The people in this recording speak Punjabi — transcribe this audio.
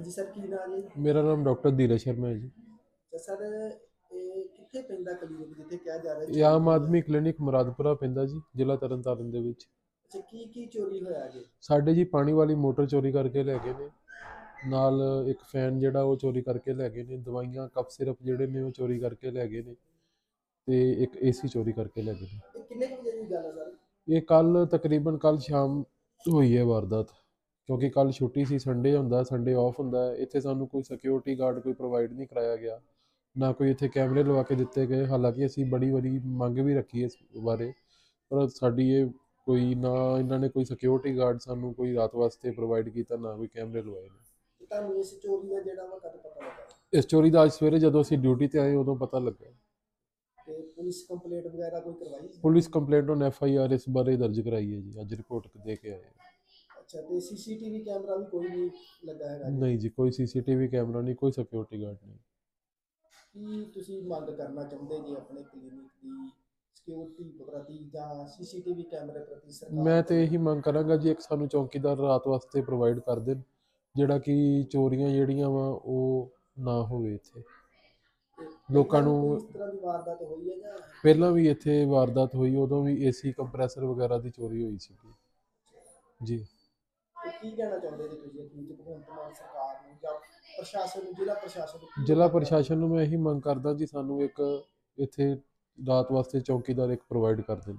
ਹਾਂਜੀ ਸਰ ਕੀ ਨਾਮ ਜੀ? ਮੇਰਾ ਨਾਮ ਡਾਕਟਰ ਧੀਰਜ ਸ਼ਰਮਾ ਹੈ ਜੀ। ਤੇ ਸਰ ਇਹ ਕਿੱਥੇ ਪੈਂਦਾ ਕਲੀਨਿਕ ਜਿੱਥੇ ਕਿਹਾ ਜਾ ਰਿਹਾ ਇਹ ਆਮ ਆਦਮੀ ਕਲੀਨਿਕ ਮੁਰਾਦਪੁਰਾ ਪੈਂਦਾ ਜੀ ਜ਼ਿਲ੍ਹਾ ਤਰਨਤਾਰਨ ਦੇ ਵਿੱਚ। ਅੱਛਾ ਕੀ ਕੀ ਚੋਰੀ ਹੋਇਆ ਜੀ? ਸਾਡੇ ਜੀ ਪਾਣੀ ਵਾਲੀ ਮੋਟਰ ਚੋਰੀ ਕਰਕੇ ਲੈ ਗਏ ਨੇ। ਨਾਲ ਇੱਕ ਫੈਨ ਜਿਹੜਾ ਉਹ ਚੋਰੀ ਕਰਕੇ ਲੈ ਗਏ ਨੇ। ਦਵਾਈਆਂ ਕਫ ਸਿਰਪ ਜਿਹੜੇ ਨੇ ਉਹ ਚੋਰੀ ਕਰਕੇ ਲੈ ਗਏ ਨੇ। ਤੇ ਇੱਕ ਏਸੀ ਚੋਰੀ ਕਰਕੇ ਲੈ ਗਏ ਨੇ। ਇਹ ਕਿੰਨੇ ਕੁ ਵਜੇ ਦੀ ਗੱਲ ਹੈ ਸਰ? ਇਹ ਕੱਲ ਤਕਰੀਬਨ ਕੱਲ ਸ਼ਾਮ ਹੋਈ ਹੈ ਵਾਰਦਾਤ। ਕਿਉਂਕਿ ਕੱਲ ਛੁੱਟੀ ਸੀ ਸੰਡੇ ਹੁੰਦਾ ਸੰਡੇ ਆਫ ਹੁੰਦਾ ਇੱਥੇ ਸਾਨੂੰ ਕੋਈ ਸਿਕਿਉਰਿਟੀ ਗਾਰਡ ਕੋਈ ਪ੍ਰੋਵਾਈਡ ਨਹੀਂ ਕਰਾਇਆ ਗਿਆ। ਨਾ ਕੋਈ ਇੱਥੇ ਕੈਮਰੇ ਲਵਾ ਕੇ ਦਿੱਤੇ ਗਏ। ਹਾਲਾਂਕਿ ਅਸੀਂ ਬੜੀ ਵਾਰੀ ਮੰਗ ਵੀ ਰੱਖੀ ਇਸ ਬਾਰੇ ਪਰ ਸਾਡੀ ਇਹ ਕੋਈ ਨਾ ਇਹਨਾਂ ਨੇ ਕੋਈ ਸਿਕਿਉਰਿਟੀ ਗਾਰਡ ਸਾਨੂੰ ਕੋਈ ਰਾਤ ਵਾਸਤੇ ਪ੍ਰੋਵਾਈਡ ਕੀਤਾ ਨਾ ਕੋਈ ਕੈਮਰੇ ਲਵਾਏ ਨੇ। ਤੁਹਾਨੂੰ ਇਸ ਚੋਰੀ ਦਾ ਜਿਹੜਾ ਵਾ ਕਦ ਪਤਾ ਲੱਗਾ? ਇਸ ਚੋਰੀ ਦਾ ਅੱਜ ਸਵੇਰੇ ਜਦੋਂ ਅਸੀਂ ਡਿਊਟੀ ਤੇ ਆਏ ਉਦੋਂ ਪਤਾ ਲੱਗਾ। ਤੇ ਪੁਲਿਸ ਕੰਪਲੇਂਟ ਵਗੈਰਾ ਕੋਈ ਕਰਵਾਈ? Police complaint on F I R ਇਸ ਬਾਰੇ ਦਰਜ ਕਰਾਈ ਹੈ ਜੀ। ਅੱਜ ਰਿਪੋਰਟ ਦੇ ਕੇ ਆਏ ਹਾਂ। ਅੱਛਾ ਤੇ ਸੀਸੀਟੀਵੀ ਕੈਮਰਾ ਵੀ ਕੋਈ ਨਹੀਂ ਲੱਗਾ ਹੈਗਾ ਜੀ। ਨਹੀਂ ਜੀ ਕੋਈ ਸੀਸੀਟੀਵੀ ਕੈਮਰਾ ਨਹੀਂ ਕੋਈ ਸਿਕਿਉਰਿਟੀ ਗਾਰਡ ਨਹੀਂ। ਕੀ ਤੁਸੀਂ ਮੰਗ ਕਰਨਾ ਚਾਹੁੰਦੇ ਜੀ ਆਪਣੇ ਕਲੀਨਿਕ ਦੀ ਸਿਕਿਉਰਿਟੀ ਪ੍ਰਤੀ ਜਾਂ ਸੀਸੀਟੀਵੀ ਕੈਮਰੇ ਪ੍ਰਤੀ ਸਰਕਾਰ ਮੈਂ ਤੇ? ਇਹੀ ਮੰਗ ਕਰਾਂਗਾ ਜੀ ਇੱਕ ਸਾਨੂੰ ਚੌਕੀਦਾਰ ਰਾਤ ਵਾਸਤੇ ਪ੍ਰੋਵਾਈਡ ਕਰ ਦੇਣ ਜਿਹੜਾ ਕਿ ਚੋਰੀਆਂ ਜਿਹੜੀਆਂ ਵਾ ਉਹ ਨਾ ਹੋਵੇ ਇੱਥੇ। ਤੇ ਲੋਕਾਂ ਨੂੰ- ਕੋਈ ਇਸ ਤਰ੍ਹਾਂ ਦੀ ਵਾਰਦਾਤ ਹੋਈ ਹੈ ਜਾਂ? ਪਹਿਲਾਂ ਵੀ ਇੱਥੇ ਵਾਰਦਾਤ ਹੋਈ ਉਦੋਂ ਵੀ ਏਸੀ ਕੰਪਰੈਸਰ ਵਗੈਰਾ ਦੀ ਚੋਰੀ ਹੋਈ ਸੀ ਜੀ। ਤੇ ਕੀ ਕਹਿਣਾ ਚਾਹੁੰਦੇ ਜੀ ਤੁਸੀਂ ਅਖੀਰ ਚ ਭਗਵੰਤ ਮਾਨ ਸਰਕਾਰ ਨੂੰ ਜਾਂ ਪ੍ਰਸ਼ਾਸਨ ਨੂੰ, ਜ਼ਿਲ੍ਹਾ ਪ੍ਰਸ਼ਾਸਨ ਨੂੰ? ਜ਼ਿਲ੍ਹਾ ਪ੍ਰਸ਼ਾਸਨ ਨੂੰ ਮੈਂ ਇਹੀ ਮੰਗ ਕਰਦਾ ਜੀ ਸਾਨੂੰ ਇੱਕ ਇੱਥੇ ਰਾਤ ਵਾਸਤੇ ਚੌਕੀਦਾਰ ਇੱਕ ਪ੍ਰੋਵਾਈਡ ਕਰ ਦੇਣ।